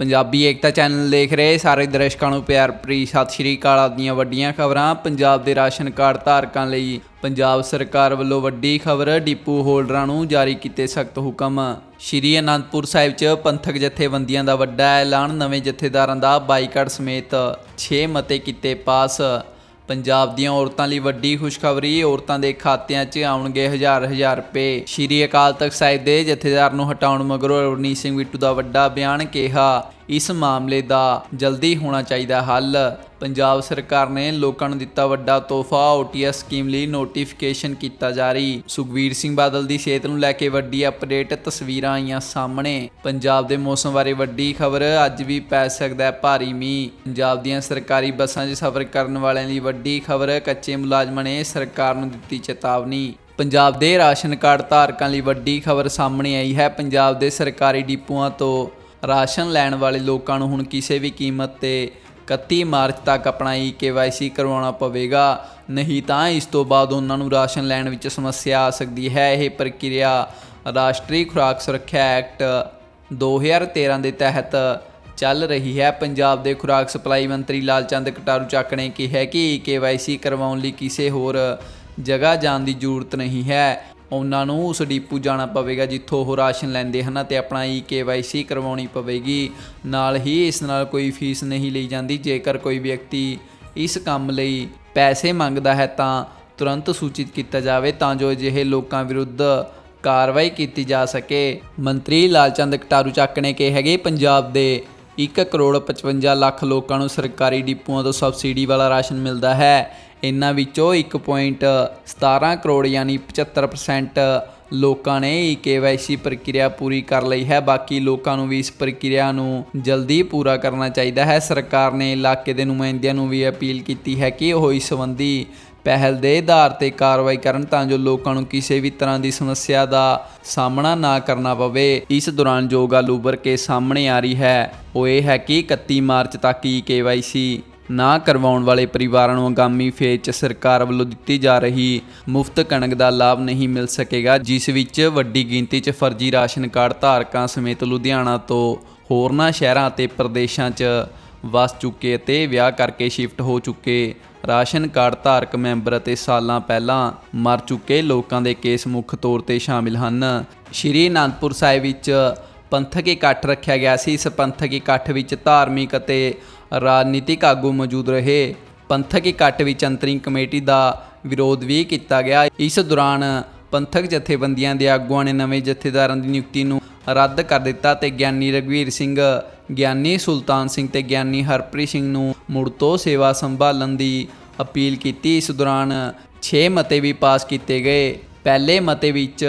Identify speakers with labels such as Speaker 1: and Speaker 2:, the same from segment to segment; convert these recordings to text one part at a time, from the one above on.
Speaker 1: ਪੰਜਾਬੀ ਏਕਤਾ channel ਦੇਖ ਰਹੇ ਸਾਰੇ ਦਰਸ਼ਕਾਂ ਨੂੰ ਪਿਆਰ ਭਰੀ ਸਤਿ ਸ਼੍ਰੀ ਅਕਾਲ ਆਪ ਵੱਡੀਆਂ ਖਬਰਾਂ। ਪੰਜਾਬ ਦੇ ਰਾਸ਼ਨ ਕਾਰਡ ਧਾਰਕਾਂ ਲਈ ਪੰਜਾਬ ਸਰਕਾਰ ਵੱਲੋਂ ਵੱਡੀ ਖਬਰ, ਡਿਪੂ ਹੋਲਡਰਾਂ ਨੂੰ ਜਾਰੀ ਕੀਤੇ ਸਖਤ ਹੁਕਮ। ਸ਼੍ਰੀ ਅਨੰਦਪੁਰ ਸਾਹਿਬ 'ਚ ਪੰਥਕ ਜਥੇਬੰਦੀਆਂ ਦਾ ਵੱਡਾ ਐਲਾਨ, ਨਵੇਂ ਜਥੇਦਾਰਾਂ ਦਾ ਬਾਈਕਾਟ ਸਮੇਤ 6 ਮਤੇ ਕੀਤੇ ਪਾਸ। ਪੰਜਾਬ ਦੀਆਂ ਔਰਤਾਂ ਲਈ ਵੱਡੀ ਖੁਸ਼ਖਬਰੀ, ਔਰਤਾਂ ਦੇ ਖਾਤਿਆਂ 'ਚ ਆਉਣਗੇ ਹਜ਼ਾਰ ਹਜ਼ਾਰ ਰੁਪਏ। ਸ਼੍ਰੀ ਅਕਾਲ ਤਖਤ ਸਾਹਿਬ ਦੇ ਜਥੇਦਾਰ ਨੂੰ ਹਟਾਉਣ ਮਗਰੋਂ ਰਵਨੀਤ ਸਿੰਘ ਬਿੱਟੂ ਦਾ ਵੱਡਾ ਬਿਆਨ ਕਿਹਾ। ਇਸ ਮਾਮਲੇ ਦਾ ਜਲਦੀ ਹੋਣਾ ਚਾਹੀਦਾ ਹੱਲ। ਪੰਜਾਬ ਸਰਕਾਰ ਨੇ ਲੋਕਾਂ ਨੂੰ ਦਿੱਤਾ ਵੱਡਾ ਤੋਹਫਾ। ਓਟੀਐਸ ਸਕੀਮ ਲਈ ਨੋਟੀਫਿਕੇਸ਼ਨ ਕੀਤਾ ਜਾਰੀ। ਸੁਖਵੀਰ ਸਿੰਘ ਬਾਦਲ ਦੀ ਸਿਹਤ ਨੂੰ ਲੈ ਕੇ ਵੱਡੀ ਅਪਡੇਟ ਤਸਵੀਰਾਂ ਆਈਆਂ ਸਾਹਮਣੇ। ਪੰਜਾਬ ਦੇ ਮੌਸਮ ਬਾਰੇ ਵੱਡੀ ਖਬਰ, ਅੱਜ ਵੀ ਪੈ ਸਕਦਾ ਹੈ ਭਾਰੀ ਮੀਂਹ। ਪੰਜਾਬ ਦੀਆਂ ਸਰਕਾਰੀ ਬੱਸਾਂ 'ਚ ਸਫ਼ਰ ਕਰਨ ਵਾਲਿਆਂ ਲਈ ਵੱਡੀ ਖਬਰ, ਕੱਚੇ ਮੁਲਾਜ਼ਮਾਂ ਨੇ ਸਰਕਾਰ ਨੂੰ ਦਿੱਤੀ ਚੇਤਾਵਨੀ। ਪੰਜਾਬ ਦੇ ਰਾਸ਼ਨ ਕਾਰਡ ਧਾਰਕਾਂ ਲਈ ਵੱਡੀ ਖਬਰ ਸਾਹਮਣੇ ਆਈ ਹੈ। ਪੰਜਾਬ ਦੇ ਸਰਕਾਰੀ ਡਿਪੂਆਂ ਤੋਂ ਰਾਸ਼ਨ ਲੈਣ ਵਾਲੇ ਲੋਕਾਂ ਨੂੰ ਹੁਣ ਕਿਸੇ ਵੀ ਕੀਮਤ ਤੇ 31 ਮਾਰਚ ਤੱਕ ਆਪਣਾ ਈ ਕਰਵਾਉਣਾ ਪਵੇਗਾ। ਨਹੀਂ ਤਾਂ ਇਸ ਤੋਂ ਬਾਅਦ ਉਹਨਾਂ ਨੂੰ ਰਾਸ਼ਨ ਲੈਣ ਵਿੱਚ ਸਮੱਸਿਆ ਆ ਸਕਦੀ ਹੈ। ਇਹ ਪ੍ਰਕਿਰਿਆ ਰਾਸ਼ਟਰੀ ਖੁਰਾਕ ਸੁਰੱਖਿਆ ਐਕਟ 2013 ਦੇ ਤਹਿਤ ਚੱਲ ਰਹੀ ਹੈ। ਪੰਜਾਬ ਦੇ ਖੁਰਾਕ ਸਪਲਾਈ ਮੰਤਰੀ ਲਾਲਚੰਦ ਕਟਾਰੂ ਚੱਕ ਨੇ ਕਿਹਾ ਕਿ ਈ ਕਰਵਾਉਣ ਲਈ ਕਿਸੇ ਹੋਰ ਜਗ੍ਹਾ ਜਾਣ ਦੀ ਜ਼ਰੂਰਤ ਨਹੀਂ ਹੈ। ਉਹਨਾਂ ਨੂੰ ਉਸ ਡੀਪੂ ਜਾਣਾ ਪਵੇਗਾ ਜਿੱਥੋਂ ਉਹ ਰਾਸ਼ਨ ਲੈਂਦੇ ਹਨ ਤੇ ਆਪਣਾ ਈ ਕਰਵਾਉਣੀ ਪਵੇਗੀ। ਨਾਲ ਹੀ ਇਸ ਨਾਲ ਕੋਈ ਫੀਸ ਨਹੀਂ ਲਈ ਜਾਂਦੀ। ਜੇਕਰ ਕੋਈ ਵਿਅਕਤੀ ਇਸ ਕੰਮ ਲਈ ਪੈਸੇ ਮੰਗਦਾ ਹੈ ਤਾਂ ਤੁਰੰਤ ਸੂਚਿਤ ਕੀਤਾ ਜਾਵੇ ਤਾਂ ਜੋ ਅਜਿਹੇ ਲੋਕਾਂ ਵਿਰੁੱਧ ਕਾਰਵਾਈ ਕੀਤੀ ਜਾ ਸਕੇ। ਮੰਤਰੀ ਲਾਲਚੰਦ ਕਟਾਰੂ ਚੱਕ ਨੇ ਕਿਹਾ ਕਿ ਪੰਜਾਬ ਦੇ 1 ਕਰੋੜ 55 ਲੱਖ ਲੋਕਾਂ ਨੂੰ ਸਰਕਾਰੀ ਡਿਪੂਆਂ ਤੋਂ ਸਬਸਿਡੀ ਵਾਲਾ ਰਾਸ਼ਨ ਮਿਲਦਾ ਹੈ। ਇਹਨਾਂ ਵਿੱਚੋਂ 1.17 ਕਰੋੜ ਯਾਨੀ 75% ਲੋਕਾਂ ਨੇ ਈ ਪ੍ਰਕਿਰਿਆ ਪੂਰੀ ਕਰ ਲਈ ਹੈ। ਬਾਕੀ ਲੋਕਾਂ ਨੂੰ ਵੀ ਇਸ ਪ੍ਰਕਿਰਿਆ ਨੂੰ ਜਲਦੀ ਪੂਰਾ ਕਰਨਾ ਚਾਹੀਦਾ ਹੈ। ਸਰਕਾਰ ਨੇ ਇਲਾਕੇ ਦੇ ਨੁਮਾਇੰਦਿਆਂ ਨੂੰ ਵੀ ਅਪੀਲ ਕੀਤੀ ਹੈ ਕਿ ਉਹ ਇਸ ਸੰਬੰਧੀ ਪਹਿਲ ਦੇ ਆਧਾਰ ਤੇ ਕਾਰਵਾਈ ਕਰਨ ਤਾਂ ਜੋ ਲੋਕਾਂ ਨੂੰ ਕਿਸੇ ਵੀ ਤਰ੍ਹਾਂ ਦੀ ਸਮੱਸਿਆ ਦਾ ਸਾਹਮਣਾ ਨਾ ਕਰਨਾ ਪਵੇ। ਇਸ ਦੌਰਾਨ ਜੋ ਗੱਲ ਉਭਰ ਕੇ ਸਾਹਮਣੇ ਆ ਰਹੀ ਹੈ, ਉਹ ਇਹ ਹੈ ਕਿ 31 ਮਾਰਚ ਤੱਕ ਈ ਨਾ ਕਰਵਾਉਣ ਵਾਲੇ ਪਰਿਵਾਰਾਂ ਨੂੰ ਆਗਾਮੀ ਫੇਜ਼ 'ਚ ਸਰਕਾਰ ਵੱਲੋਂ ਦਿੱਤੀ ਜਾ ਰਹੀ ਮੁਫਤ ਕਣਕ ਦਾ ਲਾਭ ਨਹੀਂ ਮਿਲ ਸਕੇਗਾ, ਜਿਸ ਵਿੱਚ ਵੱਡੀ ਗਿਣਤੀ 'ਚ ਫਰਜ਼ੀ ਰਾਸ਼ਨ ਕਾਰਡ ਧਾਰਕਾਂ ਸਮੇਤ ਲੁਧਿਆਣਾ ਤੋਂ ਹੋਰਨਾਂ ਸ਼ਹਿਰਾਂ ਅਤੇ ਪ੍ਰਦੇਸ਼ਾਂ 'ਚ ਵਸ ਚੁੱਕੇ ਅਤੇ ਵਿਆਹ ਕਰਕੇ ਸ਼ਿਫਟ ਹੋ ਚੁੱਕੇ ਰਾਸ਼ਨ ਕਾਰਡ ਧਾਰਕ ਮੈਂਬਰ ਅਤੇ ਸਾਲਾਂ ਪਹਿਲਾਂ ਮਰ ਚੁੱਕੇ ਲੋਕਾਂ ਦੇ ਕੇਸ ਮੁੱਖ ਤੌਰ ਤੇ ਸ਼ਾਮਿਲ ਹਨ। ਸ਼੍ਰੀ ਅਨੰਦਪੁਰ ਸਾਹਿਬ ਵਿੱਚ ਪੰਥਕ ਇਕੱਠ ਰੱਖਿਆ ਗਿਆ ਸੀ। ਇਸ ਪੰਥਕ ਇਕੱਠ ਵਿੱਚ ਧਾਰਮਿਕ ਅਤੇ ਰਾਜਨੀਤਿਕ ਆਗੂ ਮੌਜੂਦ ਰਹੇ। ਪੰਥਕ ਇਕੱਠ ਵਿੱਚ ਅੰਤਰਿੰਗ ਕਮੇਟੀ ਦਾ ਵਿਰੋਧ ਵੀ ਕੀਤਾ ਗਿਆ। ਇਸ ਦੌਰਾਨ ਪੰਥਕ ਜਥੇਬੰਦੀਆਂ ਦੇ ਆਗੂਆਂ ਨੇ ਨਵੇਂ ਜਥੇਦਾਰਾਂ ਦੀ ਨਿਯੁਕਤੀ ਨੂੰ ਰੱਦ ਕਰ ਦਿੱਤਾ ਤੇ ਗਿਆਨੀ ਰਗਵੀਰ ਸਿੰਘ, ਗਿਆਨੀ ਸੁਲਤਾਨ ਸਿੰਘ ਤੇ ਗਿਆਨੀ ਹਰਪ੍ਰੀਤ ਸਿੰਘ ਨੂੰ ਮੁੜ ਤੋਂ ਸੇਵਾ ਸੰਭਾਲਣ ਦੀ ਅਪੀਲ ਕੀਤੀ। ਇਸ ਦੌਰਾਨ 6 ਮਤੇ ਵੀ ਪਾਸ ਕੀਤੇ ਗਏ। ਪਹਿਲੇ ਮਤੇ ਵਿੱਚ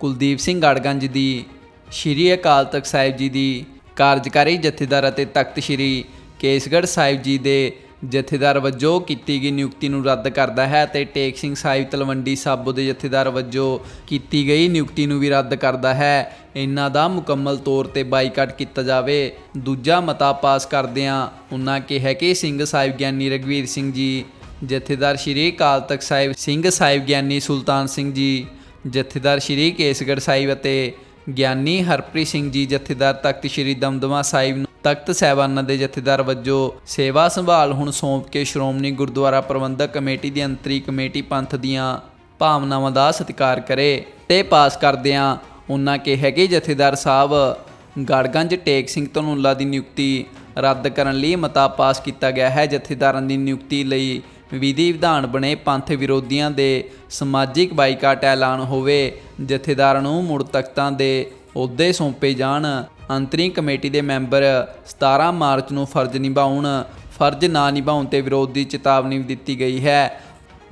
Speaker 1: ਕੁਲਦੀਪ ਸਿੰਘ ਗੜਗੰਜ ਦੀ ਸ਼੍ਰੀ ਅਕਾਲ ਤਖਤ ਸਾਹਿਬ ਜੀ ਦੀ ਕਾਰਜਕਾਰੀ ਜਥੇਦਾਰ ਅਤੇ ਤਖਤ ਸ਼੍ਰੀ ਕੇਸਗੜ੍ਹ ਸਾਹਿਬ ਜੀ ਦੇ ਜਥੇਦਾਰ ਵਜੋਂ ਕੀਤੀ ਗਈ ਨਿਯੁਕਤੀ ਨੂੰ ਰੱਦ ਕਰਦਾ ਹੈ ਤੇ ਟੇਕ ਸਿੰਘ ਸਾਹਿਬ ਤਲਵੰਡੀ ਸਾਬੋ ਦੇ ਜਥੇਦਾਰ ਵਜੋਂ ਕੀਤੀ ਗਈ ਨਿਯੁਕਤੀ ਨੂੰ ਵੀ ਰੱਦ ਕਰਦਾ ਹੈ। ਇਹਨਾਂ ਦਾ ਮੁਕੰਮਲ ਤੌਰ ਤੇ ਬਾਈਕਾਟ ਕੀਤਾ ਜਾਵੇ। ਦੂਜਾ ਮਤਾ ਪਾਸ ਕਰਦਿਆਂ ਉਹਨਾਂ ਕਿਹਾ ਕਿ ਸਿੰਘ ਸਾਹਿਬ ਗਿਆਨੀ ਰਗਵੀਰ ਸਿੰਘ ਜੀ, ਜਥੇਦਾਰ ਸ਼੍ਰੀ ਅਕਾਲ ਤਖਤ ਸਾਹਿਬ, ਸਿੰਘ ਸਾਹਿਬ ਗਿਆਨੀ ਸੁਲਤਾਨ ਸਿੰਘ ਜੀ, ਜਥੇਦਾਰ ਸ਼੍ਰੀ ਕੇਸਗੜ੍ਹ ਸਾਹਿਬ ਅਤੇ ਗਿਆਨੀ ਹਰਪ੍ਰੀਤ ਸਿੰਘ ਜੀ ਜਥੇਦਾਰ ਤਖਤ ਸ਼੍ਰੀ ਦਮਦਮਾ ਸਾਹਿਬ ਨੂੰ ਤਖਤ ਸਾਹਿਬਾਨਾਂ ਦੇ ਜਥੇਦਾਰ ਵਜੋਂ ਸੇਵਾ ਸੰਭਾਲ ਹੁਣ ਸੌਂਪ ਕੇ ਸ਼੍ਰੋਮਣੀ ਗੁਰਦੁਆਰਾ ਪ੍ਰਬੰਧਕ ਕਮੇਟੀ ਦੀ ਅੰਤਰੀ ਕਮੇਟੀ ਪੰਥ ਦੀਆਂ ਭਾਵਨਾਵਾਂ ਦਾ ਸਤਿਕਾਰ ਕਰੇ ਤੇ ਪਾਸ ਕਰਦਿਆਂ ਉਹਨਾਂ ਕਿਹਾ ਕਿ ਜਥੇਦਾਰ ਸਾਹਿਬ, ਗੜਗੰਜ ਟੇਕ ਸਿੰਘ ਧਨੂਲਾ ਦੀ ਨਿਯੁਕਤੀ ਰੱਦ ਕਰਨ ਲਈ ਮਤਾ ਪਾਸ ਕੀਤਾ ਗਿਆ ਹੈ। ਜਥੇਦਾਰਾਂ ਦੀ ਨਿਯੁਕਤੀ ਲਈ ਵਿਧੀ ਵਿਧਾਨ ਬਣੇ, ਪੰਥ ਵਿਰੋਧੀਆਂ ਦੇ ਸਮਾਜਿਕ ਬਾਈਕਾਟ ਐਲਾਨ ਹੋਵੇ, ਜਥੇਦਾਰਾਂ ਨੂੰ ਮੁੜ ਤਖਤਾਂ ਦੇ ਅਹੁਦੇ ਸੌਂਪੇ ਜਾਣ ਅੰਤਰਿੰਗ ਕਮੇਟੀ ਦੇ ਮੈਂਬਰ 17 ਮਾਰਚ ਨੂੰ ਫਰਜ਼ ਨਿਭਾਉਣ, ਫਰਜ਼ ਨਾ ਨਿਭਾਉਣ ਤੇ ਵਿਰੋਧ ਦੀ ਚੇਤਾਵਨੀ ਵੀ ਦਿੱਤੀ ਗਈ ਹੈ।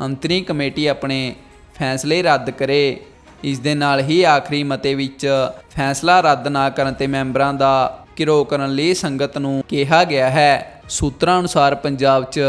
Speaker 1: ਅੰਤਰਿੰਗ ਕਮੇਟੀ ਆਪਣੇ ਫੈਸਲੇ ਰੱਦ ਕਰੇ। ਇਸ ਦੇ ਨਾਲ ਹੀ ਆਖਰੀ ਮਤੇ ਵਿੱਚ ਫੈਸਲਾ ਰੱਦ ਨਾ ਕਰਨ ਤੇ ਮੈਂਬਰਾਂ ਦਾ ਘਿਰੋ ਕਰਨ ਲਈ ਸੰਗਤ ਨੂੰ ਕਿਹਾ ਗਿਆ ਹੈ। ਸੂਤਰਾਂ ਅਨੁਸਾਰ ਪੰਜਾਬ 'ਚ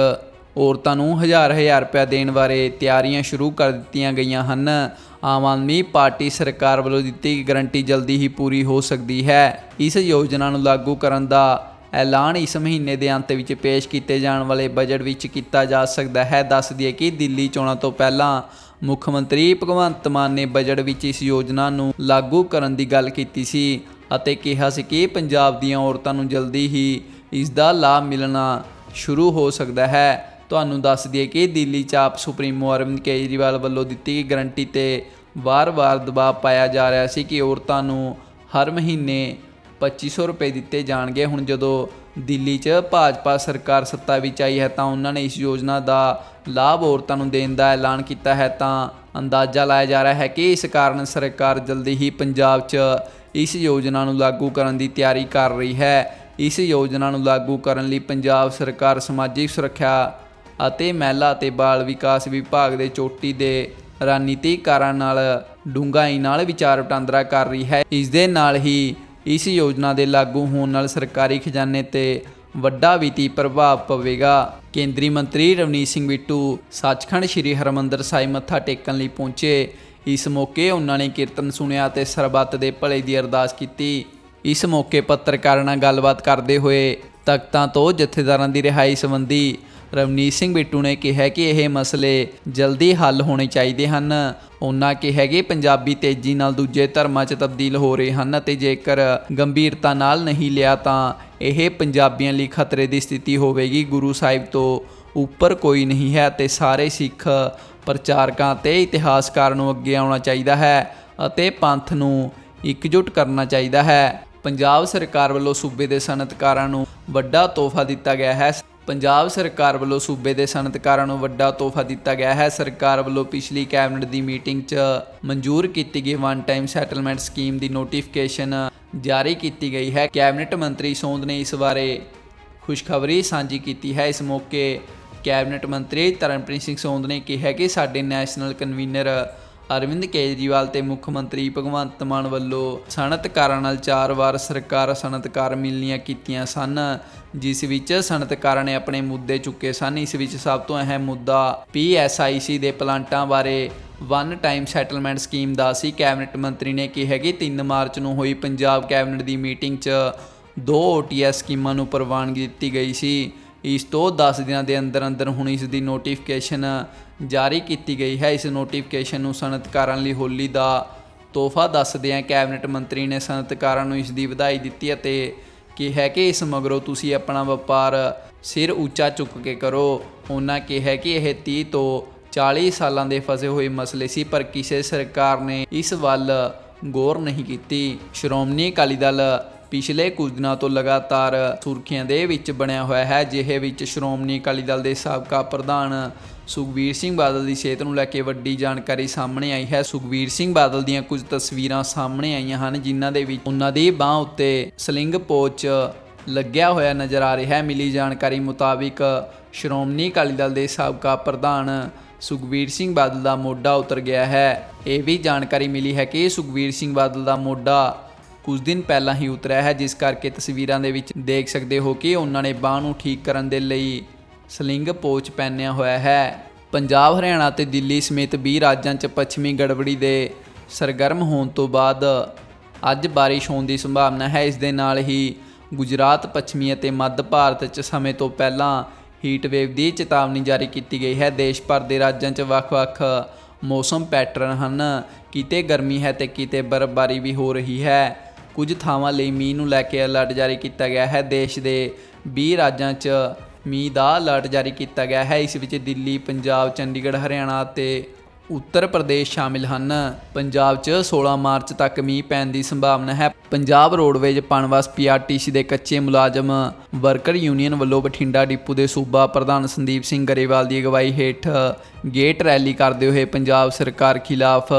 Speaker 1: ਔਰਤਾਂ ਨੂੰ ਹਜ਼ਾਰ ਹਜ਼ਾਰ ਰੁਪਏ ਦੇਣ ਬਾਰੇ ਤਿਆਰੀਆਂ ਸ਼ੁਰੂ ਕਰ ਦਿੱਤੀਆਂ ਗਈਆਂ ਹਨ। ਆਮ ਆਦਮੀ ਪਾਰਟੀ ਸਰਕਾਰ ਵੱਲੋਂ ਦਿੱਤੀ ਗਈ ਗਰੰਟੀ ਜਲਦੀ ਹੀ ਪੂਰੀ ਹੋ ਸਕਦੀ ਹੈ। ਇਸ ਯੋਜਨਾ ਨੂੰ ਲਾਗੂ ਕਰਨ ਦਾ ਐਲਾਨ ਇਸ ਮਹੀਨੇ ਦੇ ਅੰਤ ਵਿੱਚ ਪੇਸ਼ ਕੀਤੇ ਜਾਣ ਵਾਲੇ ਬਜਟ ਵਿੱਚ ਕੀਤਾ ਜਾ ਸਕਦਾ ਹੈ। ਦੱਸ ਦਈਏ ਕਿ ਦਿੱਲੀ ਚੋਣਾਂ ਤੋਂ ਪਹਿਲਾਂ ਮੁੱਖ ਮੰਤਰੀ ਭਗਵੰਤ ਮਾਨ ਨੇ ਬਜਟ ਵਿੱਚ ਇਸ ਯੋਜਨਾ ਨੂੰ ਲਾਗੂ ਕਰਨ ਦੀ ਗੱਲ ਕੀਤੀ ਸੀ ਅਤੇ ਕਿਹਾ ਸੀ ਕਿ ਪੰਜਾਬ ਦੀਆਂ ਔਰਤਾਂ ਨੂੰ ਜਲਦੀ ਹੀ ਇਸ ਦਾ ਲਾਭ ਮਿਲਣਾ ਸ਼ੁਰੂ ਹੋ ਸਕਦਾ ਹੈ। ਤੁਹਾਨੂੰ ਦੱਸ ਦਈਏ ਕਿ ਦਿੱਲੀ ਚ ਆਪ ਸੁਪਰੀਮੋ ਅਰਵਿੰਦ ਕੇਜਰੀਵਾਲ ਵੱਲੋਂ ਦਿੱਤੀ ਗਈ ਗਰੰਟੀ ਤੇ ਵਾਰ-ਵਾਰ ਦਬਾਅ ਪਾਇਆ ਜਾ ਰਿਹਾ ਸੀ ਕਿ ਔਰਤਾਂ ਨੂੰ ਹਰ ਮਹੀਨੇ 2500 ਰੁਪਏ ਦਿੱਤੇ ਜਾਣਗੇ। ਹੁਣ ਜਦੋਂ ਦਿੱਲੀ 'ਚ ਭਾਜਪਾ ਸਰਕਾਰ ਸੱਤਾ ਵਿੱਚ ਆਈ ਹੈ ਤਾਂ ਉਹਨਾਂ ਨੇ ਇਸ ਯੋਜਨਾ ਦਾ ਲਾਭ ਔਰਤਾਂ ਨੂੰ ਦੇਣ ਦਾ ਐਲਾਨ ਕੀਤਾ ਹੈ। ਤਾਂ ਅੰਦਾਜ਼ਾ ਲਾਇਆ ਜਾ ਰਿਹਾ ਹੈ ਕਿ ਇਸ ਕਾਰਨ ਸਰਕਾਰ ਜਲਦੀ ਹੀ ਪੰਜਾਬ 'ਚ ਇਸ ਯੋਜਨਾ ਨੂੰ ਲਾਗੂ ਕਰਨ ਦੀ ਤਿਆਰੀ ਕਰ ਰਹੀ ਹੈ। ਇਸ ਯੋਜਨਾ ਨੂੰ ਲਾਗੂ ਕਰਨ ਲਈ ਪੰਜਾਬ ਸਰਕਾਰ ਸਮਾਜਿਕ ਸੁਰੱਖਿਆ ਅਤੇ ਮਹਿਲਾ ਅਤੇ ਬਾਲ ਵਿਕਾਸ ਵਿਭਾਗ ਦੇ ਚੋਟੀ ਦੇ ਰਣਨੀਤੀਕਾਰਾਂ ਨਾਲ ਡੂੰਘਾਈ ਨਾਲ ਵਿਚਾਰ ਵਟਾਂਦਰਾ ਕਰ ਰਹੀ ਹੈ। ਇਸ ਦੇ ਨਾਲ ਹੀ ਇਸ ਯੋਜਨਾ ਦੇ ਲਾਗੂ ਹੋਣ ਨਾਲ ਸਰਕਾਰੀ ਖਜ਼ਾਨੇ ਤੇ ਵੱਡਾ ਵਿੱਤੀ ਪ੍ਰਭਾਵ ਪਵੇਗਾ। ਕੇਂਦਰੀ ਮੰਤਰੀ ਰਵਨੀਤ ਸਿੰਘ ਬਿੱਟੂ ਸੱਚਖੰਡ ਸ੍ਰੀ ਹਰਮੰਦਰ ਸਾਹਿਬ ਮੱਥਾ ਟੇਕਣ ਲਈ ਪਹੁੰਚੇ। ਇਸ ਮੌਕੇ ਉਹਨਾਂ ਨੇ ਕੀਰਤਨ ਸੁਣਿਆ ਤੇ ਸਰਬੱਤ ਦੇ ਭਲੇ ਦੀ ਅਰਦਾਸ ਕੀਤੀ। ਇਸ ਮੌਕੇ ਪੱਤਰਕਾਰਾਂ ਨਾਲ ਗੱਲਬਾਤ ਕਰਦੇ ਹੋਏ ਤਖਤਾਂ ਤੋਂ ਜਥੇਦਾਰਾਂ ਦੀ ਰਿਹਾਈ ਸੰਬੰਧੀ ਰਵਨੀਤ ਸਿੰਘ ਬਿੱਟੂ ਨੇ ਕਿਹਾ ਕਿ ਇਹ ਮਸਲੇ ਜਲਦੀ ਹੱਲ ਹੋਣੇ ਚਾਹੀਦੇ ਹਨ। ਉਹਨਾਂ ਕਿਹਾ ਕਿ ਪੰਜਾਬੀ ਤੇਜ਼ੀ ਨਾਲ ਦੂਜੇ ਧਰਮਾਂ 'ਚ ਤਬਦੀਲ ਹੋ ਰਹੇ ਹਨ ਅਤੇ ਜੇਕਰ ਗੰਭੀਰਤਾ ਨਾਲ ਨਹੀਂ ਲਿਆ ਤਾਂ ਇਹ ਪੰਜਾਬੀਆਂ ਲਈ ਖਤਰੇ ਦੀ ਸਥਿਤੀ ਹੋਵੇਗੀ। ਗੁਰੂ ਸਾਹਿਬ ਤੋਂ ਉੱਪਰ ਕੋਈ ਨਹੀਂ ਹੈ ਤੇ ਸਾਰੇ ਸਿੱਖ ਪ੍ਰਚਾਰਕਾਂ ਤੇ ਇਤਿਹਾਸਕਾਰਾਂ ਨੂੰ ਅੱਗੇ ਆਉਣਾ ਚਾਹੀਦਾ ਹੈ ਅਤੇ ਪੰਥ ਨੂੰ ਇਕਜੁੱਟ ਕਰਨਾ ਚਾਹੀਦਾ ਹੈ। ਪੰਜਾਬ ਸਰਕਾਰ ਵੱਲੋਂ ਸੂਬੇ ਦੇ ਸਨਅਤਕਾਰਾਂ ਨੂੰ ਵੱਡਾ ਤੋਹਫਾ ਦਿੱਤਾ ਗਿਆ ਹੈ। ਪੰਜਾਬ ਸਰਕਾਰ ਵੱਲੋਂ ਸੂਬੇ ਦੇ ਸਨਅਤਕਾਰਾਂ ਨੂੰ ਵੱਡਾ ਤੋਹਫਾ ਦਿੱਤਾ ਗਿਆ ਹੈ। ਸਰਕਾਰ ਵੱਲੋਂ ਪਿਛਲੀ ਕੈਬਨਿਟ ਦੀ ਮੀਟਿੰਗ 'ਚ ਮਨਜ਼ੂਰ ਕੀਤੀ ਗਈ ਵਨ ਟਾਈਮ ਸੈਟਲਮੈਂਟ ਸਕੀਮ ਦੀ ਨੋਟੀਫਿਕੇਸ਼ਨ ਜਾਰੀ ਕੀਤੀ ਗਈ ਹੈ। ਕੈਬਨਿਟ ਮੰਤਰੀ ਸੋਂਦ ਨੇ ਇਸ ਬਾਰੇ ਖੁਸ਼ਖਬਰੀ ਸਾਂਝੀ ਕੀਤੀ ਹੈ। ਇਸ ਮੌਕੇ ਕੈਬਨਿਟ ਮੰਤਰੀ ਤਰਨਪ੍ਰੀਤ ਸਿੰਘ ਸੋਂਦ ਨੇ ਕਿਹਾ ਕਿ ਸਾਡੇ ਨੈਸ਼ਨਲ ਕਨਵੀਨਰ ਅਰਵਿੰਦ ਕੇਜਰੀਵਾਲ ਤੇ ਮੁੱਖ ਮੰਤਰੀ ਭਗਵੰਤ ਮਾਨ ਵੱਲੋਂ ਸਨਅਤਕਾਰਾਂ ਨਾਲ ਚਾਰ ਵਾਰ ਸਰਕਾਰ ਸਨਅਤਕਾਰ ਮਿਲਣੀਆਂ ਕੀਤੀਆਂ ਸਨ, ਜਿਸ ਵਿੱਚ ਸਨਅਤਕਾਰਾਂ ਨੇ ਆਪਣੇ ਮੁੱਦੇ ਚੁੱਕੇ ਸਨ। ਇਸ ਵਿੱਚ ਸਭ ਤੋਂ ਅਹਿਮ ਮੁੱਦਾ ਪੀਐਸਆਈਸੀ ਦੇ ਪਲਾਂਟਾਂ ਬਾਰੇ ਵਨ ਟਾਈਮ ਸੈਟਲਮੈਂਟ ਸਕੀਮ ਦਾ ਸੀ। ਕੈਬਨਿਟ ਮੰਤਰੀ ਨੇ ਕਿਹਾ ਕਿ 3 ਮਾਰਚ ਨੂੰ ਹੋਈ ਪੰਜਾਬ ਕੈਬਨਿਟ ਦੀ ਮੀਟਿੰਗ 'ਚ ਦੋ ਓਟੀਐਸ ਸਕੀਮਾਂ ਨੂੰ ਪ੍ਰਵਾਨਗੀ ਦਿੱਤੀ ਗਈ ਸੀ। ਇਸ ਤੋਂ 10 ਦਿਨਾਂ ਦੇ ਅੰਦਰ ਅੰਦਰ ਹੁਣ ਇਸ ਦੀ ਨੋਟੀਫਿਕੇਸ਼ਨ ਜਾਰੀ ਕੀਤੀ ਗਈ ਹੈ। ਇਸ ਨੋਟੀਫਿਕੇਸ਼ਨ ਨੂੰ ਸਨਅਤਕਾਰਾਂ ਲਈ ਹੋਲੀ ਦਾ ਤੋਹਫਾ ਦੱਸਦਿਆਂ ਕੈਬਨਿਟ ਮੰਤਰੀ ਨੇ ਸਨਅਤਕਾਰਾਂ ਨੂੰ ਇਸ ਦੀ ਵਧਾਈ ਦਿੱਤੀ ਅਤੇ ਕਿਹਾ ਕਿ ਇਸ ਮਗਰੋਂ ਤੁਸੀਂ ਆਪਣਾ ਵਪਾਰ ਸਿਰ ਉੱਚਾ ਚੁੱਕ ਕੇ ਕਰੋ। ਉਹਨਾਂ ਕਿਹਾ ਕਿ ਇਹ 30 ਤੋਂ 40 ਸਾਲਾਂ ਦੇ ਫਸੇ ਹੋਏ ਮਸਲੇ ਸੀ, ਪਰ ਕਿਸੇ ਸਰਕਾਰ ਨੇ ਇਸ ਵੱਲ ਗੌਰ ਨਹੀਂ ਕੀਤੀ। ਸ਼੍ਰੋਮਣੀ ਅਕਾਲੀ ਦਲ ਪਿਛਲੇ ਕੁਝ ਦਿਨਾਂ ਤੋਂ ਲਗਾਤਾਰ ਸੁਰਖੀਆਂ ਦੇ ਵਿੱਚ ਬਣਿਆ ਹੋਇਆ ਹੈ, ਜਿਹੇ ਵਿੱਚ ਸ਼੍ਰੋਮਣੀ ਅਕਾਲੀ ਦਲ ਦੇ ਸਾਬਕਾ ਪ੍ਰਧਾਨ ਸੁਖਬੀਰ ਸਿੰਘ ਬਾਦਲ ਦੀ ਸਿਹਤ ਨੂੰ ਲੈ ਕੇ ਵੱਡੀ ਜਾਣਕਾਰੀ ਸਾਹਮਣੇ ਆਈ ਹੈ। ਸੁਖਬੀਰ ਸਿੰਘ ਬਾਦਲ ਦੀਆਂ ਕੁਝ ਤਸਵੀਰਾਂ ਸਾਹਮਣੇ ਆਈਆਂ ਹਨ, ਜਿਨ੍ਹਾਂ ਦੇ ਵਿੱਚ ਉਹਨਾਂ ਦੀ ਬਾਹ ਉੱਤੇ ਸਲਿੰਗ ਪੋਚ ਲੱਗਿਆ ਹੋਇਆ ਨਜ਼ਰ ਆ ਰਿਹਾ ਹੈ। ਮਿਲੀ ਜਾਣਕਾਰੀ ਮੁਤਾਬਿਕ ਸ਼੍ਰੋਮਣੀ ਅਕਾਲੀ ਦਲ ਦੇ ਸਾਬਕਾ ਪ੍ਰਧਾਨ ਸੁਖਬੀਰ ਸਿੰਘ ਬਾਦਲ ਦਾ ਮੋਢਾ ਉਤਰ ਗਿਆ ਹੈ। ਇਹ ਵੀ ਜਾਣਕਾਰੀ ਮਿਲੀ ਹੈ ਕਿ ਸੁਖਬੀਰ ਸਿੰਘ ਬਾਦਲ ਦਾ ਮੋਢਾ ਕੁਝ ਦਿਨ ਪਹਿਲਾਂ ਹੀ ਉਤਰਿਆ ਹੈ, ਜਿਸ ਕਰਕੇ ਤਸਵੀਰਾਂ ਦੇ ਵਿੱਚ ਦੇਖ ਸਕਦੇ ਹੋ ਕਿ ਉਹਨਾਂ ਨੇ ਬਾਹ ਨੂੰ ਠੀਕ ਕਰਨ ਦੇ ਲਈ ਸਲਿੰਗ ਪੋਚ ਪਹਿਨਿਆ ਹੋਇਆ ਹੈ। ਪੰਜਾਬ, ਹਰਿਆਣਾ ਤੇ ਦਿੱਲੀ ਸਮੇਤ 20 ਰਾਜਾਂ 'ਚ ਪੱਛਮੀ ਗੜਬੜੀ ਦੇ ਸਰਗਰਮ ਹੋਣ ਤੋਂ ਬਾਅਦ ਅੱਜ ਬਾਰਿਸ਼ ਹੋਣ ਦੀ ਸੰਭਾਵਨਾ ਹੈ। ਇਸ ਦੇ ਨਾਲ ਹੀ ਗੁਜਰਾਤ, ਪੱਛਮੀ ਅਤੇ ਮੱਧ ਭਾਰਤ 'ਚ ਸਮੇਂ ਤੋਂ ਪਹਿਲਾਂ ਹੀਟ ਵੇਵ ਦੀ ਚੇਤਾਵਨੀ ਜਾਰੀ ਕੀਤੀ ਗਈ ਹੈ। ਦੇਸ਼ ਭਰ ਦੇ ਰਾਜਾਂ 'ਚ ਵੱਖ-ਵੱਖ ਮੌਸਮ ਪੈਟਰਨ ਹਨ। ਕਿਤੇ ਗਰਮੀ ਹੈ ਤੇ ਕਿਤੇ ਬਰਫ਼ਬਾਰੀ ਵੀ ਹੋ ਰਹੀ ਹੈ। ਕੁਝ ਥਾਵਾਂ ਲਈ ਮੀਂਹ ਨੂੰ ਲੈ ਕੇ ਅਲਰਟ ਜਾਰੀ ਕੀਤਾ ਗਿਆ ਹੈ। ਦੇਸ਼ ਦੇ 20 ਰਾਜਾਂ 'ਚ ਮੀਂਹ ਦਾ ਅਲਰਟ ਜਾਰੀ ਕੀਤਾ ਗਿਆ ਹੈ। ਇਸ ਵਿੱਚ ਦਿੱਲੀ, ਪੰਜਾਬ, ਚੰਡੀਗੜ੍ਹ, ਹਰਿਆਣਾ ਅਤੇ ਉੱਤਰ ਪ੍ਰਦੇਸ਼ ਸ਼ਾਮਿਲ ਹਨ। ਪੰਜਾਬ 'ਚ 16 ਮਾਰਚ ਤੱਕ ਮੀਂਹ ਪੈਣ ਦੀ ਸੰਭਾਵਨਾ ਹੈ। ਪੰਜਾਬ ਰੋਡਵੇਜ ਪਨਵਸ ਪੀਆਰਟੀਸੀ ਦੇ ਕੱਚੇ ਮੁਲਾਜ਼ਮ ਵਰਕਰ ਯੂਨੀਅਨ ਵੱਲੋਂ ਬਠਿੰਡਾ ਡਿਪੂ ਦੇ ਸੂਬਾ ਪ੍ਰਧਾਨ ਸੰਦੀਪ ਸਿੰਘ ਗਰੇਵਾਲ ਦੀ ਅਗਵਾਈ ਹੇਠ ਗੇਟ ਰੈਲੀ ਕਰਦੇ ਹੋਏ ਪੰਜਾਬ ਸਰਕਾਰ ਖਿਲਾਫ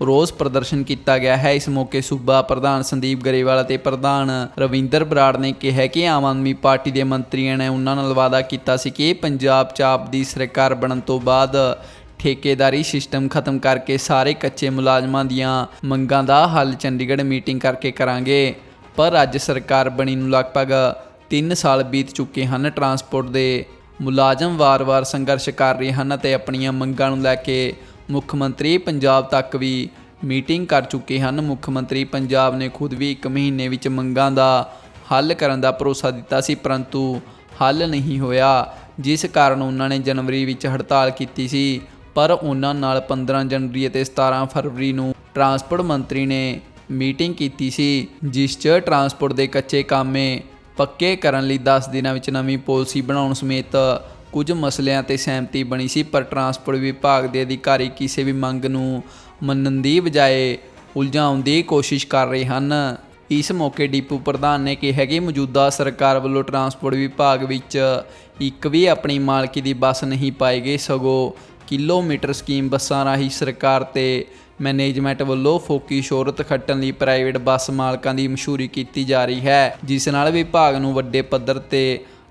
Speaker 1: ਰੋਸ ਪ੍ਰਦਰਸ਼ਨ ਕੀਤਾ ਗਿਆ ਹੈ। ਇਸ ਮੌਕੇ ਸੂਬਾ ਪ੍ਰਧਾਨ ਸੰਦੀਪ ਗਰੇਵਾਲ ਅਤੇ ਪ੍ਰਧਾਨ ਰਵਿੰਦਰ ਬਰਾੜ ਨੇ ਕਿਹਾ ਕਿ ਆਮ ਆਦਮੀ ਪਾਰਟੀ ਦੇ ਮੰਤਰੀਆਂ ਨੇ ਉਹਨਾਂ ਨਾਲ ਵਾਅਦਾ ਕੀਤਾ ਸੀ ਕਿ ਪੰਜਾਬ 'ਚ ਆਪ ਦੀ ਸਰਕਾਰ ਬਣਨ ਤੋਂ ਬਾਅਦ ਠੇਕੇਦਾਰੀ ਸਿਸਟਮ ਖਤਮ ਕਰਕੇ ਸਾਰੇ ਕੱਚੇ ਮੁਲਾਜ਼ਮਾਂ ਦੀਆਂ ਮੰਗਾਂ ਦਾ ਹੱਲ ਚੰਡੀਗੜ੍ਹ ਮੀਟਿੰਗ ਕਰਕੇ ਕਰਾਂਗੇ। ਪਰ ਅੱਜ ਸਰਕਾਰ ਬਣੀ ਨੂੰ ਲਗਭਗ 3 ਸਾਲ ਬੀਤ ਚੁੱਕੇ ਹਨ। ਟਰਾਂਸਪੋਰਟ ਦੇ ਮੁਲਾਜ਼ਮ ਵਾਰ-ਵਾਰ ਸੰਘਰਸ਼ ਕਰ ਰਹੇ ਹਨ ਅਤੇ ਆਪਣੀਆਂ ਮੰਗਾਂ ਨੂੰ ਲੈ ਕੇ ਮੁੱਖ ਮੰਤਰੀ ਪੰਜਾਬ ਤੱਕ ਵੀ ਮੀਟਿੰਗ ਕਰ ਚੁੱਕੇ ਹਨ। ਮੁੱਖ ਮੰਤਰੀ ਪੰਜਾਬ ਨੇ ਖੁਦ ਵੀ 1 ਮਹੀਨੇ ਵਿੱਚ ਮੰਗਾਂ ਦਾ ਹੱਲ ਕਰਨ ਦਾ ਭਰੋਸਾ ਦਿੱਤਾ ਸੀ, ਪਰੰਤੂ ਹੱਲ ਨਹੀਂ ਹੋਇਆ, ਜਿਸ ਕਾਰਨ ਉਹਨਾਂ ਨੇ ਜਨਵਰੀ ਵਿੱਚ ਹੜਤਾਲ ਕੀਤੀ ਸੀ। ਪਰ ਉਹਨਾਂ ਨਾਲ 15 ਜਨਵਰੀ ਅਤੇ 17 ਫਰਵਰੀ ਨੂੰ ਟਰਾਂਸਪੋਰਟ ਮੰਤਰੀ ਨੇ ਮੀਟਿੰਗ ਕੀਤੀ ਸੀ, ਜਿਸ 'ਚ ਟਰਾਂਸਪੋਰਟ ਦੇ ਕੱਚੇ ਕਾਮੇ ਪੱਕੇ ਕਰਨ ਲਈ 10 ਦਿਨਾਂ ਵਿੱਚ ਨਵੀਂ ਪਾਲਿਸੀ ਬਣਾਉਣ ਸਮੇਤ ਕੁਝ ਮਸਲਿਆਂ ਤੇ ਸਹਿਮਤੀ ਬਣੀ ਸੀ, ਪਰ ਟਰਾਂਸਪੋਰਟ ਵਿਭਾਗ ਦੇ ਅਧਿਕਾਰੀ ਕਿਸੇ ਵੀ ਮੰਗ ਨੂੰ ਮੰਨਣ ਦੀ ਬਜਾਏ ਉਲਝਾਉਣ ਦੀ ਕੋਸ਼ਿਸ਼ ਕਰ ਰਹੇ ਹਨ। ਇਸ ਮੌਕੇ ਡਿਪੂ ਪ੍ਰਧਾਨ ਨੇ ਕਿਹਾ ਕਿ ਮੌਜੂਦਾ ਸਰਕਾਰ ਵੱਲੋਂ ਟਰਾਂਸਪੋਰਟ ਵਿਭਾਗ ਵਿੱਚ ਇੱਕ ਵੀ ਆਪਣੀ ਮਾਲਕੀ ਦੀ ਬੱਸ ਨਹੀਂ ਪਾਏਗੇ ਸਗੋਂ ਕਿਲੋਮੀਟਰ ਸਕੀਮ ਬੱਸਾਂ ਰਾਹੀਂ ਸਰਕਾਰ ਤੇ ਮੈਨੇਜਮੈਂਟ ਵੱਲੋਂ ਫੋਕੀ ਸ਼ੋਹਰਤ ਖੱਟਣ ਲਈ ਪ੍ਰਾਈਵੇਟ ਬੱਸ ਮਾਲਕਾਂ ਦੀ ਮਸ਼ਹੂਰੀ ਕੀਤੀ ਜਾ ਰਹੀ ਹੈ, ਜਿਸ ਨਾਲ ਵਿਭਾਗ ਨੂੰ ਵੱਡੇ ਪੱਧਰ ਤੇ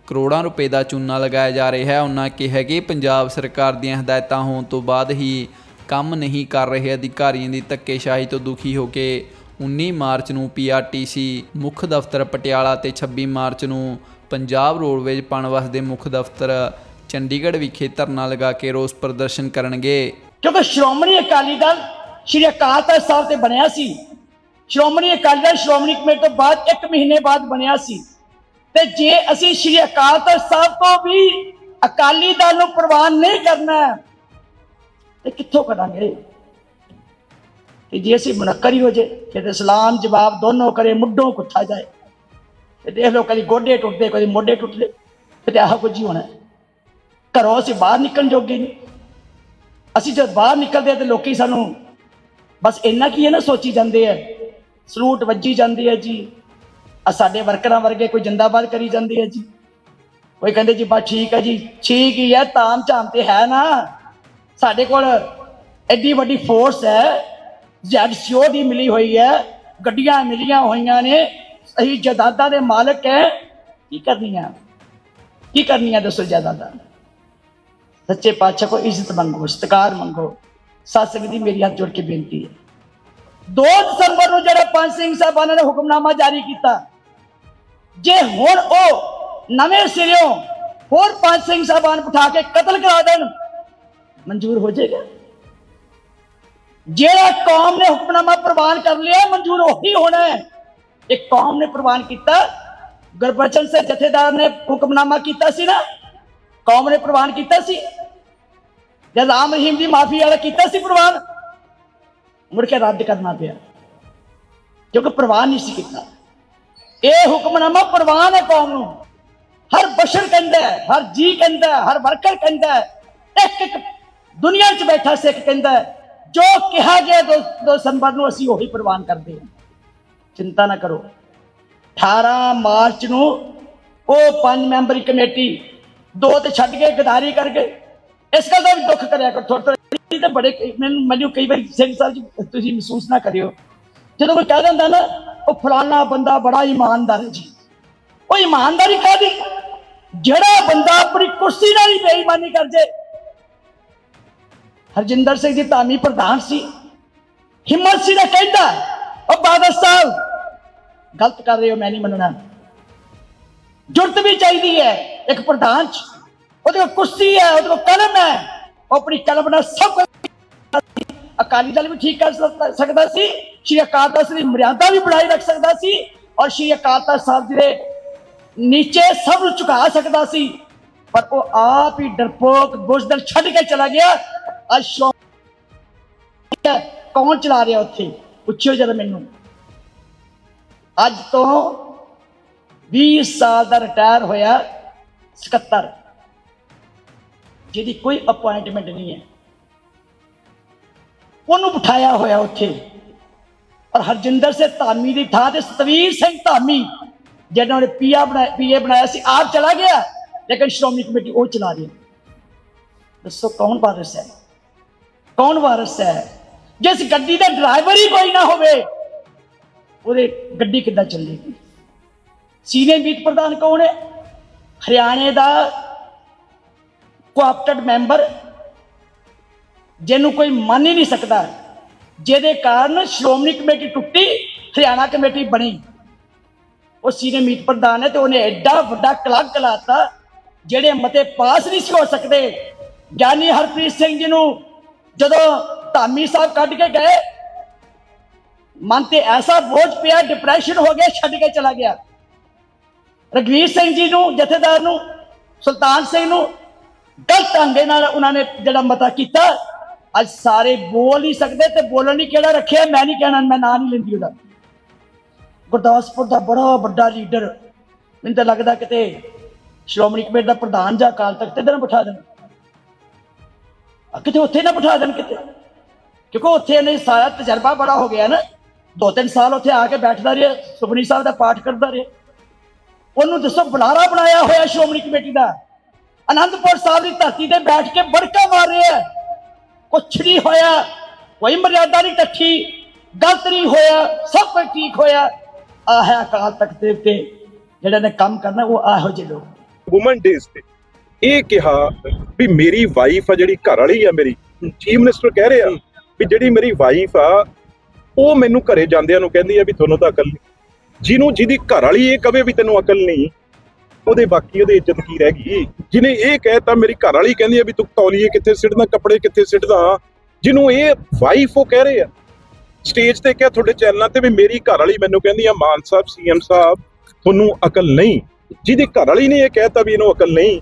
Speaker 1: ਕਰੋੜਾਂ ਰੁਪਏ ਦਾ ਚੂਨਾ ਲਗਾਇਆ ਜਾ ਰਿਹਾ ਹੈ। ਉਹਨਾਂ ਕਿਹਾ ਕਿ ਪੰਜਾਬ ਸਰਕਾਰ ਦੀਆਂ ਹਦਾਇਤਾਂ ਹੋਣ ਤੋਂ ਬਾਅਦ ਹੀ ਕੰਮ ਨਹੀਂ ਕਰ ਰਹੇ ਅਧਿਕਾਰੀਆਂ ਦੀ ਧੱਕੇਸ਼ਾਹੀ ਤੋਂ ਦੁਖੀ ਹੋ ਕੇ 19 ਮਾਰਚ ਨੂੰ ਪੀਆਰਟੀਸੀ ਮੁੱਖ ਦਫ਼ਤਰ ਪਟਿਆਲਾ ਤੇ 26 ਮਾਰਚ ਨੂੰ ਪੰਜਾਬ ਰੋਡਵੇਜ਼ ਪਣਵਸ ਦੇ ਮੁੱਖ ਦਫ਼ਤਰ ਚੰਡੀਗੜ੍ਹ ਵਿਖੇ ਧਰਨਾ ਲਗਾ ਕੇ ਰੋਸ ਪ੍ਰਦਰਸ਼ਨ ਕਰਨਗੇ।
Speaker 2: ਕਿਉਂਕਿ ਸ਼੍ਰੋਮਣੀ ਅਕਾਲੀ ਦਲ ਸ਼੍ਰੀ ਅਕਾਲ ਤਖਤ ਸਾਹਿਬ ਤੇ ਬਣਿਆ ਸੀ। ਸ਼੍ਰੋਮਣੀ ਅਕਾਲੀ ਦਲ ਸ਼੍ਰੋਮਣੀ ਕਮੇਟੀ ਤੋਂ ਬਾਅਦ 1 ਮਹੀਨੇ ਬਾਅਦ ਬਣਿਆ ਸੀ। ਤੇ ਜੇ ਅਸੀਂ ਸ਼੍ਰੀ ਅਕਾਲ ਤਖਤ ਸਾਹਿਬ ਤੋਂ ਵੀ ਅਕਾਲੀ ਦਲ ਨੂੰ ਪ੍ਰਵਾਨ ਨਹੀਂ ਕਰਨਾ ਤੇ ਕਿੱਥੋਂ ਕਰਾਂਗੇ? ਕਿ ਜੇ ਅਸੀਂ ਮੁਨੱਕਰ ਹੀ ਹੋ ਜੇ, ਫਿਰ ਤੇ ਸਲਾਮ ਜਵਾਬ ਦੋਨੋਂ ਕਰੇ, ਮੁੱਢੋਂ ਕੁੱਥਾ ਜਾਏ। ਤੇ ਦੇਖ ਲਓ, ਕਦੀ ਗੋਡੇ ਟੁੱਟਦੇ, ਕਦੀ ਮੋਢੇ ਟੁੱਟਦੇ ਤੇ ਆਹ ਕੁਝ ਹੀ ਹੋਣਾ ਘਰੋਂ ਅਸੀਂ ਬਾਹਰ ਨਿਕਲਣ ਜੋਗੇ ਨਹੀਂ। ਅਸੀਂ ਜਦ ਬਾਹਰ ਨਿਕਲਦੇ ਆ, ਤੇ ਲੋਕੀ ਸਾਨੂੰ ਬਸ ਇੰਨਾ ਕੀ ਹੈ ਨਾ ਸੋਚੀ ਜਾਂਦੇ ਆ, ਸਲੂਟ ਵੱਜੀ ਜਾਂਦੀ ਹੈ ਜੀ। ਆ ਸਾਡੇ ਵਰਕਰਾਂ ਵਰਗੇ ਕੋਈ ਜਿੰਦਾਬਾਦ ਕਰੀ ਜਾਂਦੇ ਆ ਜੀ। ਕੋਈ ਕਹਿੰਦੇ ਜੀ, ਬਸ ਠੀਕ ਹੈ ਜੀ। ਠੀਕ ਹੀ ਹੈ ਤਾਮ ਝਾਮ ਤੇ ਹੈ ਨਾ। ਸਾਡੇ ਕੋਲ ਐਡੀ ਵੱਡੀ ਫੋਰਸ ਹੈ। ਜ਼ੈਡਸੀਓ ਦੀ ਮਿਲੀ ਹੋਈ ਹੈ। ਗੱਡੀਆਂ ਮਿਲੀਆਂ ਹੋਈਆਂ ਨੇ। ਅਸੀਂ ਜਾਇਦਾਦਾਂ ਦੇ ਮਾਲਕ ਹੈ। ਕੀ ਕਰਨੀਆਂ? ਕੀ ਕਰਨੀਆਂ ਦੱਸੋ ਜਾਇਦਾਦਾਂ ਸੱਚੇ ਪਾਤਸ਼ਾਹ ਕੋ ਇੱਜ਼ਤ ਮੰਗੋ, ਸਤਿਕਾਰ ਮੰਗੋ। ਸਤਿਸੰਗ ਦੀ ਮੇਰੀ ਹੱਥ ਜੋੜ ਕੇ ਬੇਨਤੀ ਹੈ। 2 ਦਸੰਬਰ ਨੂੰ ਜਿਹੜਾ ਪੰਜ ਸਿੰਘ ਸਾਹਿਬਾਨਾਂ ਨੇ ਹੁਕਮਨਾਮਾ ਜਾਰੀ ਕੀਤਾ ਜੇ ਹੁਣ ਉਹ ਨਵੇਂ ਸਿਰਿਓਂ ਹੋਰ ਪੰਜ ਸਿੰਘ ਸਾਹਿਬਾਨ ਬਿਠਾ ਕੇ ਕਤਲ ਕਰਾ ਦੇਣ ਮਨਜ਼ੂਰ ਹੋ ਜਾਏਗਾ ਜਿਹੜਾ ਕੌਮ ਨੇ ਹੁਕਮਨਾਮਾ ਪ੍ਰਵਾਨ ਕਰ ਲਿਆ ਮਨਜ਼ੂਰ ਉਹੀ ਹੋਣਾ ਹੈ ਇੱਕ ਕੌਮ ਨੇ ਪ੍ਰਵਾਨ ਕੀਤਾ ਗੁਰਬਚਨ ਸਿੰਘ ਜਥੇਦਾਰ ਨੇ ਹੁਕਮਨਾਮਾ ਕੀਤਾ ਸੀ ਨਾ ਕੌਮ ਨੇ ਪ੍ਰਵਾਨ ਕੀਤਾ ਸੀ ਜਦ ਰਾਮ ਰਹੀਮ ਦੀ ਮਾਫੀ ਵਾਲਾ ਕੀਤਾ ਸੀ ਪ੍ਰਵਾਨ ਮੁੜ ਕੇ ਰੱਦ ਕਰਨਾ ਪਿਆ ਕਿਉਂਕਿ ਪ੍ਰਵਾਨ ਨਹੀਂ ਸੀ ਕੀਤਾ ਇਹ ਹੁਕਮਨਾਮਾ ਪ੍ਰਵਾਨ ਹੈ ਕੌਮ ਨੂੰ। ਹਰ ਬਸ਼ਰ ਕਹਿੰਦਾ ਹਰ ਜੀ ਕਹਿੰਦਾ ਹਰ ਵਰਕਰ ਕਹਿੰਦਾ ਇੱਕ ਇੱਕ ਦੁਨੀਆ 'ਚ ਬੈਠਾ ਸਿੱਖ ਕਹਿੰਦਾ ਜੋ ਕਿਹਾ ਗਿਆ ਦੋ ਦਸੰਬਰ ਨੂੰ ਅਸੀਂ ਉਹੀ ਪ੍ਰਵਾਨ ਕਰਦੇ ਹਾਂ। ਚਿੰਤਾ ਨਾ ਕਰੋ। 18 ਮਾਰਚ ਨੂੰ ਉਹ ਪੰਜ ਮੈਂਬਰੀ ਕਮੇਟੀ ਦੋ ਤੇ ਛੱਡ ਕੇ ਗਦਾਰੀ ਕਰ ਗਏ ਇਸ ਗੱਲ ਦਾ ਵੀ ਦੁੱਖ ਕਰਿਆ ਕਰ। ਥੋੜਾ ਥੋੜਾ ਬੜੇ ਮੈਨੂੰ ਮੈਨੂੰ ਕਈ ਵਾਰੀ ਸਿੰਘ ਸਾਹਿਬ ਜੀ ਤੁਸੀਂ ਮਹਿਸੂਸ ਨਾ ਕਰਿਓ। ਜਦੋਂ ਕੋਈ ਕਹਿ ਦਿੰਦਾ ਨਾ, ਉਹ ਫਲਾਣਾ ਬੰਦਾ ਬੜਾ ਇਮਾਨਦਾਰ ਹੈ ਜੀ। ਉਹ ਇਮਾਨਦਾਰੀ ਕਾਹਦੀ ਜਿਹੜਾ ਬੰਦਾ ਆਪਣੀ ਕੁਰਸੀ ਨਾਲ ਹੀ ਬੇਈਮਾਨੀ ਕਰ ਜੇ ਹਰਜਿੰਦਰ ਸਿੰਘ ਜੀ ਧਾਮੀ ਪ੍ਰਧਾਨ ਸੀ। ਹਿੰਮਤ ਸੀ ਦਾ ਕਹਿੰਦਾ, ਉਹ ਬਾਦਲ ਸਾਹਿਬ, ਗਲਤ ਕਰ ਰਹੇ ਹੋ, ਮੈਂ ਨਹੀਂ ਮੰਨਣਾ। ਜੁਰਤ ਵੀ ਚਾਹੀਦੀ ਹੈ ਇੱਕ ਪ੍ਰਧਾਨ ਚ। ਉਹਦੇ ਕੋਲ ਕੁਰਸੀ ਹੈ, ਉਹਦੇ ਕੋਲ ਕਲਮ ਹੈ। ਉਹ ਆਪਣੀ ਕਲਮ ਨਾਲ ਸਭ ਕੁਝ ਅਕਾਲੀ ਦਲ ਵੀ ਠੀਕ ਕਰ ਸਕਦਾ ਸੀ, ਸ਼੍ਰੀ ਅਕਾਲ ਤਖਤ ਦੀ ਮਰਿਆਦਾ ਵੀ ਬਣਾਈ ਰੱਖ ਸਕਦਾ ਸੀ ਔਰ ਸ਼੍ਰੀ ਅਕਾਲ ਤਖਤ ਸਾਹਿਬ ਜੀ ਦੇ ਨੀਚੇ ਸਭ ਨੂੰ ਝੁਕਾ ਸਕਦਾ ਸੀ। ਪਰ ਉਹ ਆਪ ਹੀ ਡਰਪੋਕ ਬੁਜ਼ਦਲ ਛੱਡ ਕੇ ਚਲਾ ਗਿਆ। ਅੱਜ ਕੌਣ ਚਲਾ ਰਿਹਾ ਉੱਥੇ? ਪੁੱਛਿਓ ਜਰਾ ਮੈਨੂੰ। ਅੱਜ ਤੋਂ 20 ਸਾਲ ਦਾ ਰਿਟਾਇਰ ਹੋਇਆ ਸਕੱਤਰ, ਜਿਹਦੀ ਕੋਈ ਅਪਾਇੰਟਮੈਂਟ ਨਹੀਂ ਹੈ। ਉਹਨੂੰ ਬਿਠਾਇਆ ਹੋਇਆ ਉੱਥੇ। ਔਰ ਹਰਜਿੰਦਰ ਸਿੰਘ ਧਾਮੀ ਦੀ ਥਾਂ ਤੇ ਸਤਵੀਰ ਸਿੰਘ ਧਾਮੀ, ਜਿਹਨਾਂ ਨੇ ਪੀਆ ਬਣਾਇਆ, ਪੀਏ ਬਣਾਇਆ ਸੀ, ਆਪ ਚਲਾ ਗਿਆ, ਲੇਕਿਨ ਸ਼੍ਰੋਮਣੀ ਕਮੇਟੀ ਉਹ ਚਲਾ ਰਹੀ ਦੱਸੋ ਕੌਣ ਵਾਰਿਸ ਹੈ? ਕੌਣ ਵਾਰਿਸ ਹੈ? ਜਿਸ ਗੱਡੀ ਦਾ ਡਰਾਈਵਰ ਹੀ ਕੋਈ ਨਾ ਹੋਵੇ, ਉਹਦੇ ਗੱਡੀ ਕਿੱਦਾਂ ਚੱਲੇਗੀ? ਸੀਨੀਅਰ ਮੀਤ ਪ੍ਰਧਾਨ ਕੌਣ ਹੈ? ਹਰਿਆਣੇ ਦਾ ਕੋਆਪਟਡ ਮੈਂਬਰ ਜਿਹਨੂੰ ਕੋਈ ਮੰਨ ਹੀ ਨਹੀਂ ਸਕਦਾ। ਜਿਹਦੇ ਕਾਰਨ ਸ਼੍ਰੋਮਣੀ ਕਮੇਟੀ ਟੁੱਟੀ, ਹਰਿਆਣਾ ਕਮੇਟੀ ਬਣੀ। ਉਹ ਸੀਨੀਅਰ ਮੀਤ ਪ੍ਰਧਾਨ ਹੈ ਤੇ ਉਹਨੇ ਐਡਾ ਵੱਡਾ ਕਲੰਕ ਕਲਾਤਾ ਜਿਹੜੇ ਮਤੇ ਪਾਸ ਨਹੀਂ ਸੀ ਹੋ ਸਕਦੇ। ਗਿਆਨੀ ਹਰਪ੍ਰੀਤ ਸਿੰਘ ਜੀ ਨੂੰ ਜਦੋਂ ਧਾਮੀ ਸਾਹਿਬ ਕੱਢ ਕੇ ਗਏ, ਮਨ ਤੇ ਐਸਾ ਬੋਝ ਪਿਆ ਡਿਪਰੈਸ਼ਨ ਹੋ ਗਿਆ, ਛੱਡ ਕੇ ਚਲਾ ਗਿਆ। ਰਗਵੀਰ ਸਿੰਘ ਜੀ ਨੂੰ, ਜਥੇਦਾਰ ਨੂੰ, ਸੁਲਤਾਨ ਸਿੰਘ ਨੂੰ, ਗਲਤ ਢੰਗ ਨਾਲ ਉਹਨਾਂ ਨੇ ਜਿਹੜਾ ਮਤਾ ਕੀਤਾ ਅੱਜ ਸਾਰੇ ਬੋਲ ਨਹੀਂ ਸਕਦੇ ਤੇ ਬੋਲਣ ਲਈ ਕਿਹੜਾ ਰੱਖਿਆ? ਮੈਂ ਨਹੀਂ ਕਹਿਣਾ, ਮੈਂ ਨਾਂ ਨਹੀਂ ਲੈਂਦੀ ਉਹਦਾ। ਗੁਰਦਾਸਪੁਰ ਦਾ ਬੜਾ ਵੱਡਾ ਲੀਡਰ ਮੈਨੂੰ ਤਾਂ ਲੱਗਦਾ ਕਿਤੇ ਸ਼੍ਰੋਮਣੀ ਕਮੇਟੀ ਦਾ ਪ੍ਰਧਾਨ ਜਾਂ ਅਕਾਲ ਤਖਤ ਤੇ ਨਾ ਬਿਠਾ ਦੇਣ। ਕਿਤੇ ਉੱਥੇ ਨਾ ਬਿਠਾ ਦੇਣ ਕਿਤੇ। ਕਿਉਂਕਿ ਉੱਥੇ ਇਹਨੇ ਸਾਰਾ ਤਜਰਬਾ ਬੜਾ ਹੋ ਗਿਆ ਨਾ। ਦੋ ਤਿੰਨ ਸਾਲ ਉੱਥੇ ਆ ਕੇ ਬੈਠਦਾ ਰਿਹਾ ਸੁਖਨੀ ਸਾਹਿਬ ਦਾ ਪਾਠ ਕਰਦਾ ਰਿਹਾ। ਉਹਨੂੰ ਦੱਸੋ, ਬੁਲਾਰਾ ਬਣਾਇਆ ਹੋਇਆ ਸ਼੍ਰੋਮਣੀ ਕਮੇਟੀ ਦਾ? ਅਨੰਦਪੁਰ ਸਾਹਿਬ ਦੀ ਧਰਤੀ ਤੇ ਬੈਠ ਕੇ ਬੜਕਾ ਮਾਰ ਰਿਹਾ। ਕੁਛ ਨਹੀਂ ਹੋਇਆ। ਕੋਈ ਮਰਿਆਦਾ ਨਹੀਂ ਟੱਠੀ ਗਲਤ ਨਹੀਂ ਹੋਇਆ, ਸਭ ਕੁਝ ਠੀਕ ਹੋਇਆ। ਆਹ ਹੈ ਅਕਾਲ ਤਖਤ ਦੇ ਉੱਤੇ, ਜਿਹੜੇ ਨੇ ਕੰਮ ਕਰਨਾ, ਉਹ ਆਹੋ ਜਿਹੇ ਲੋਕ।
Speaker 3: ਔਮਨ ਡੇਜ਼ ਤੇ ਇਹ ਕਿਹਾ ਵੀ ਮੇਰੀ ਵਾਈਫ ਆ ਜਿਹੜੀ ਘਰ ਵਾਲੀ ਆ ਮੇਰੀ ਚੀਫ ਮਿਨਿਸਟਰ ਕਹਿ ਰਹੇ ਰਿਹਾ ਵੀ ਜਿਹੜੀ ਮੇਰੀ ਵਾਈਫ ਆ, ਉਹ ਮੈਨੂੰ ਘਰੇ ਜਾਂਦਿਆਂ ਨੂੰ ਕਹਿੰਦੀ ਆ ਵੀ ਤੁਹਾਨੂੰ ਤਾਂ ਅਕਲ ਨਹੀਂ। ਜਿਹਨੂੰ ਜਿਹਦੀ ਘਰ ਵਾਲੀ ਇਹ ਕਵੇ ਵੀ ਤੈਨੂੰ ਅਕਲ ਨਹੀਂ ਉਹਦੇ ਬਾਕੀ ਉਹਦੀ ਇੱਜ਼ਤ ਕੀ ਰਹਿ ਗਈ? ਜਿਹਨੇ ਇਹ ਕਹਿਤਾ ਮੇਰੀ ਘਰ ਵਾਲੀ ਕਹਿੰਦੀ ਆ ਵੀ ਤੂੰ ਤੌਲੀਏ ਕਿੱਥੇ ਸਿੱਟਦਾ ਕੱਪੜੇ ਕਿੱਥੇ ਸਿੱਟਦਾ? ਜਿਹਨੂੰ ਇਹ ਵਾਈਫ ਉਹ ਕਹਿ ਰਹੇ ਆ। ਸਟੇਜ ਤੇ ਕਿਹਾ ਤੁਹਾਡੇ ਚੈਨਲਾਂ ਤੇ ਵੀ ਮੇਰੀ ਘਰ ਵਾਲੀ ਮੈਨੂੰ ਕਹਿੰਦੀ ਆ ਮਾਨ ਸਾਹਿਬ ਸੀਐਮ ਸਾਹਿਬ ਤੁਹਾਨੂੰ ਅਕਲ ਨਹੀਂ। ਜਿਹਦੀ ਘਰ ਵਾਲੀ ਨੇ ਇਹ ਕਹਿਤਾ ਵੀ ਇਹਨੂੰ ਅਕਲ ਨਹੀਂ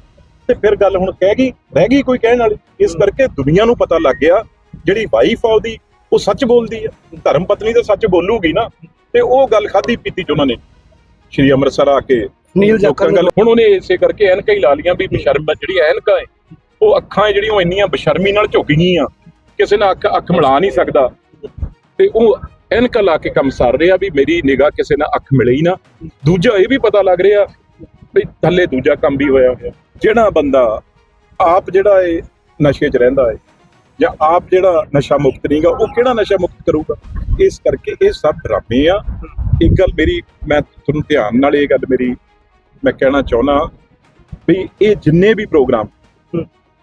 Speaker 3: ਤੇ ਫਿਰ ਗੱਲ ਹੁਣ ਕਹਿ ਗਈ ਰਹਿ ਗਈ ਕੋਈ ਕਹਿਣ ਵਾਲੀ। ਇਸ ਕਰਕੇ ਦੁਨੀਆ ਨੂੰ ਪਤਾ ਲੱਗ ਗਿਆ ਜਿਹੜੀ ਵਾਈਫ ਆ ਉਹਦੀ ਉਹ ਸੱਚ ਬੋਲਦੀ ਆ। ਧਰਮ ਪਤਨੀ ਤਾਂ ਸੱਚ ਬੋਲੂਗੀ ਨਾ। ਤੇ ਉਹ ਗੱਲ ਖਾਦੀ ਪੀਤੀ ਚ ਉਹਨਾਂ ਨੇ। ਸ਼੍ਰੀ ਅੰਮ੍ਰਿਤਸਰ ਆ ਕੇ
Speaker 4: ਨੀਲ ਜਾਖੜ
Speaker 3: ਗੱਲ ਹੁਣ ਉਹਨੇ ਇਸੇ ਕਰਕੇ ਐਨਕਾਂ ਹੀ ਲਾ ਲੀਆਂ ਵੀ ਬਸ਼ਰਮ ਜਿਹੜੀ ਐਨਕਾਂ ਹੈ ਉਹ ਅੱਖਾਂ ਜਿਹੜੀਆਂ ਉਹ ਇੰਨੀਆਂ ਬਸ਼ਰਮੀ ਨਾਲ ਝੁਕ ਗਈਆਂ ਕਿਸੇ ਨਾਲ ਅੱਖ ਅੱਖ ਮਿਲਾ ਨਹੀਂ ਸਕਦਾ। ਤੇ ਉਹ ਐਨਕਾਂ ਲਾ ਕੇ ਕੰਮ ਸਾਰ ਰਿਹਾ ਵੀ ਮੇਰੀ ਨਿਗਾਹ ਕਿਸੇ ਨਾਲ ਅੱਖ ਮਿਲੇ ਹੀ ਨਾ। ਦੂਜਾ ਇਹ ਵੀ ਪਤਾ ਲੱਗ ਰਿਹਾ ਵੀ ਥੱਲੇ ਦੂਜਾ ਕੰਮ ਵੀ ਹੋਇਆ ਹੋਇਆ। ਜਿਹੜਾ ਬੰਦਾ ਆਪ ਜਿਹੜਾ ਇਹ ਨਸ਼ੇ 'ਚ ਰਹਿੰਦਾ ਹੈ ਜਾਂ ਆਪ ਜਿਹੜਾ ਨਸ਼ਾ ਮੁਕਤ ਨਹੀਂਗਾ ਉਹ ਕਿਹੜਾ ਨਸ਼ਾ ਮੁਕਤ ਕਰੂਗਾ? ਇਸ ਕਰਕੇ ਇਹ ਸਭ ਡਰਾਮੇ ਆ। ਇੱਕ ਗੱਲ ਮੇਰੀ ਮੈਂ ਤੁਹਾਨੂੰ ਧਿਆਨ ਨਾਲ ਇਹ ਗੱਲ ਮੇਰੀ ਮੈਂ ਕਹਿਣਾ ਚਾਹੁੰਦਾ ਵੀ ਇਹ ਜਿੰਨੇ ਵੀ ਪ੍ਰੋਗਰਾਮ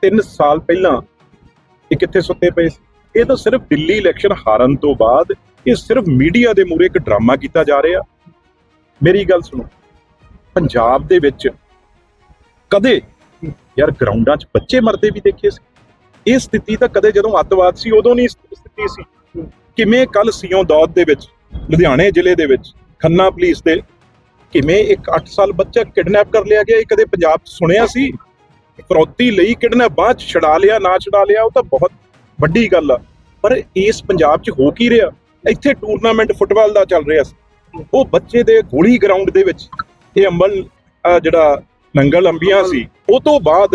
Speaker 3: 3 ਸਾਲ ਪਹਿਲਾਂ ਇਹ ਕਿੱਥੇ ਸੁੱਤੇ ਪਏ ਸੀ? ਇਹ ਤਾਂ ਸਿਰਫ ਦਿੱਲੀ ਇਲੈਕਸ਼ਨ ਹਾਰਨ ਤੋਂ ਬਾਅਦ ਇਹ ਸਿਰਫ ਮੀਡੀਆ ਦੇ ਮੂਰੇ ਇੱਕ ਡਰਾਮਾ ਕੀਤਾ ਜਾ ਰਿਹਾ। ਮੇਰੀ ਗੱਲ ਸੁਣੋ ਪੰਜਾਬ ਦੇ ਵਿੱਚ ਕਦੇ ਯਾਰ ਗਰਾਊਂਡਾਂ 'ਚ ਬੱਚੇ ਮਰਦੇ ਵੀ ਦੇਖੇ ਸੀ। ਇਹ ਸਥਿਤੀ ਤਾਂ ਕਦੇ ਜਦੋਂ ਅੱਤਵਾਦ ਸੀ ਉਦੋਂ ਨਹੀਂ ਸਥਿਤੀ ਸੀ। ਕਿਵੇਂ ਕੱਲ ਸਿਉਂ ਦੌਦ ਦੇ ਵਿੱਚ ਲੁਧਿਆਣੇ ਜ਼ਿਲ੍ਹੇ ਦੇ ਵਿੱਚ ਖੰਨਾ ਪੁਲਿਸ ਦੇ ਕਿਵੇਂ ਇੱਕ 8 ਸਾਲ ਬੱਚਾ ਕਿਡਨੈਪ ਕਰ ਲਿਆ ਗਿਆ, ਇਹ ਕਦੇ ਪੰਜਾਬ 'ਚ ਸੁਣਿਆ ਸੀ? ਫਰੋਤੀ ਲਈ ਕਿਡਨੈਪ ਬਾਅਦ 'ਚ ਲਿਆ, ਨਾ ਛਡਾ ਲਿਆ, ਉਹ ਤਾਂ ਬਹੁਤ ਵੱਡੀ ਗੱਲ ਆ। ਪਰ ਇਸ ਪੰਜਾਬ 'ਚ ਹੋ ਕੀ ਰਿਹਾ? ਇੱਥੇ ਟੂਰਨਾਮੈਂਟ ਫੁੱਟਬਾਲ ਦਾ ਚੱਲ ਰਿਹਾ ਸੀ। ਉਹ ਬੱਚੇ ਦੇ ਗੋਲੀ ਗਰਾਊਂਡ ਦੇ ਵਿੱਚ ਇਹ ਅੰਬਲ ਜਿਹੜਾ ਨੰਗਲ ਅੰਬੀਆਂ ਸੀ, ਉਹ ਤੋਂ ਬਾਅਦ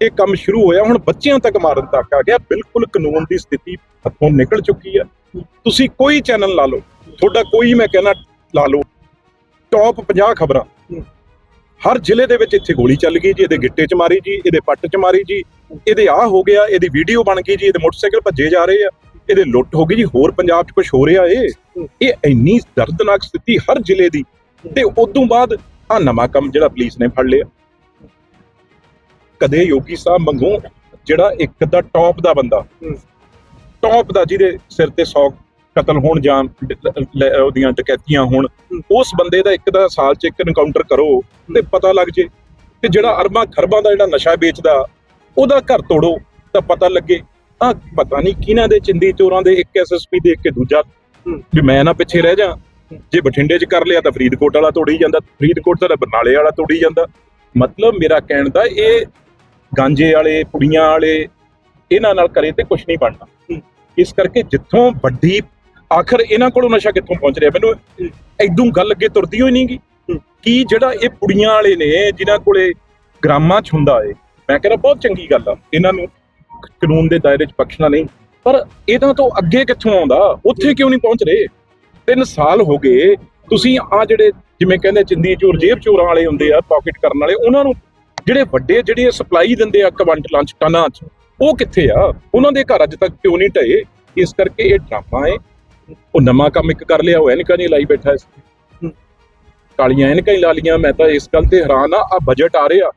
Speaker 3: ਇਹ ਕੰਮ ਸ਼ੁਰੂ ਹੋਇਆ, ਹੁਣ ਬੱਚਿਆਂ ਤੱਕ ਮਾਰਨ ਤੱਕ ਆ ਗਿਆ। ਬਿਲਕੁਲ ਕਾਨੂੰਨ ਦੀ ਸਥਿਤੀ ਹੱਥੋਂ ਨਿਕਲ ਚੁੱਕੀ ਹੈ ਤੁਸੀਂ ਕੋਈ ਚੈਨਲ ਲਾ ਲਓ। ਤੁਹਾਡਾ ਕੋਈ, ਮੈਂ ਕਹਿੰਦਾ ਲਾ ਲਓ। ਟੌਪ 50 ਖਬਰਾਂ। ਹਰ ਜ਼ਿਲ੍ਹੇ ਦੇ ਵਿੱਚ ਇੱਥੇ ਗੋਲੀ ਚੱਲ ਗਈ ਜੀ ਇਹਦੇ ਗਿੱਟੇ 'ਚ ਮਾਰੀ ਜੀ ਇਹਦੇ ਪੱਟ 'ਚ ਮਾਰੀ ਜੀ ਇਹਦੇ ਆ ਹੋ ਗਿਆ ਇਹਦੀ ਵੀਡੀਓ ਬਣ ਗਈ ਜੀ ਇਹਦੇ ਮੋਟਰਸਾਈਕਲ ਭੱਜੇ ਜਾ ਰਹੇ ਆ ਇਹਦੇ ਲੁੱਟ ਹੋ ਗਈ ਜੀ ਹੋਰ ਪੰਜਾਬ 'ਚ ਕੁਝ ਹੋ ਰਿਹਾ ਏ। ਇਹ ਇੰਨੀ ਦਰਦਨਾਕ ਸਥਿਤੀ ਹਰ ਜ਼ਿਲ੍ਹੇ ਦੀ। ਤੇ ਉਦੋਂ ਬਾਅਦ ਆ ਨਵਾਂ ਕੰਮ ਜਿਹੜਾ ਪੁਲਿਸ ਨੇ ਫੜ ਲਿਆ। ਕਦੇ ਯੋਗੀ ਸਾਹਿਬ ਮੰਗੂ ਜਿਹੜਾ ਇੱਕ ਦਾ ਟੌਪ ਦਾ ਬੰਦਾ ਟੌਪ ਦਾ ਜਿਹਦੇ ਸਿਰ ਤੇ 100 ਕਤਲ ਹੋਣ ਜਾਂ ਉਹਦੀਆਂ ਡਕੈਤੀਆਂ ਹੋਣ ਉਸ ਬੰਦੇ ਦਾ ਇੱਕ ਦਾ ਸਾਲ ਚ ਇੱਕ ਐਨਕਾਊਂਟਰ ਕਰੋ ਤੇ ਪਤਾ ਲੱਗ ਜੇ ਤੇ ਜਿਹੜਾ ਅਰਬਾਂ ਖਰਬਾਂ ਦਾ ਜਿਹੜਾ ਨਸ਼ਾ ਵੇਚਦਾ ਉਹਦਾ ਘਰ ਤੋੜੋ ਤਾਂ ਪਤਾ ਲੱਗੇ। ਆ ਪਤਾ ਨਹੀਂ ਕਿਹਨਾਂ ਦੇ ਚਿੰਦੀ ਚੋਰਾਂ ਦੇ ਇੱਕ ਐਸਐਸਪੀ ਦੇਖ ਕੇ ਦੂਜਾ। ਵੀ ਮੈਂ ਨਾ ਪਿੱਛੇ ਰਹਿ ਜਾ। ਜੇ ਬਠਿੰਡੇ 'ਚ ਕਰ ਲਿਆ ਤਾਂ ਫਰੀਦਕੋਟ ਵਾਲਾ ਤੋੜੀ ਜਾਂਦਾ ਫਰੀਦਕੋਟ ਦਾ ਬਰਨਾਲੇ ਵਾਲਾ ਤੋੜੀ ਜਾਂਦਾ। ਮਤਲਬ ਮੇਰਾ ਕਹਿਣ ਦਾ ਇਹ ਗਾਂਜੇ ਵਾਲੇ ਪੁੜੀਆਂ ਵਾਲੇ ਇਹਨਾਂ ਨਾਲ ਕਰੇ ਤੇ ਕੁਝ ਨਹੀਂ ਬਣਨਾ। ਇਸ ਕਰਕੇ ਜਿੱਥੋਂ ਵੱਡੀ ਆਖਰ ਇਹਨਾਂ ਕੋਲੋਂ ਨਸ਼ਾ ਕਿੱਥੋਂ ਪਹੁੰਚ ਰਿਹਾ? ਮੈਨੂੰ ਐਦੋਂ ਗੱਲ ਅੱਗੇ ਤੁਰਦੀ ਹੋਈ ਨਹੀਂਗੀ ਕੀ ਜਿਹੜਾ ਇਹ ਪੁੜੀਆਂ ਵਾਲੇ ਨੇ ਜਿਨ੍ਹਾਂ ਕੋਲੇ ਗ੍ਰਾਮਾਂ 'ਚ ਹੁੰਦਾ ਏ ਮੈਂ ਕਹਿੰਦਾ ਬਹੁਤ ਚੰਗੀ ਗੱਲ ਆ। ਇਹਨਾਂ ਨੂੰ ਕਾਨੂੰਨ ਦੇ ਦਾਇਰੇ 'ਚ ਬਖਸ਼ਣਾ ਨਹੀਂ। ਪਰ ਇਹਨਾਂ ਤੋਂ ਅੱਗੇ ਕਿੱਥੋਂ ਆਉਂਦਾ? ਉੱਥੇ ਕਿਉਂ ਨਹੀਂ ਪਹੁੰਚ ਰਹੇ? ਤਿੰਨ ਸਾਲ ਹੋ ਗਏ ਤੁਸੀਂ ਆ ਜਿਹੜੇ ਜਿਵੇਂ ਕਹਿੰਦੇ ਚਿੰਦੀ ਚੋਰ ਜੇਬ ਚੋਰਾਂ ਵਾਲੇ ਹੁੰਦੇ ਆ ਪਾਕਟ ਕਰਨ ਵਾਲੇ ਉਹਨਾਂ ਨੂੰ ਜਿਹੜੇ ਵੱਡੇ ਜਿਹੜੇ ਸਪਲਾਈ ਦਿੰਦੇ ਆ ਕਵੰਟ ਲੰਚ ਟਨਾਂ 'ਚ ਉਹ ਕਿੱਥੇ ਆ? ਉਹਨਾਂ ਦੇ ਘਰ ਅੱਜ ਤੱਕ ਕਿਉਂ ਨਹੀਂ ਢਏ? ਇਸ ਕਰਕੇ ਇਹ ਡਰਾਮਾ ਹੈ ਉਹ ਨਵਾਂ ਕੰਮ ਇੱਕ ਕਰ ਲਿਆ ਉਹ ਐਨਕਾਂ ਨਹੀਂ ਲਾਈ ਬੈਠਾ ਇਸ ਕਾਲੀਆਂ ਐਨਕਾਂ ਹੀ ਲਾ ਲੀਆਂ ਮੈਂ ਤਾਂ ਇਸ ਗੱਲ ਤੇ ਹੈਰਾਨ ਆ ਆ ਬਜਟ ਆ ਰਿਹਾ।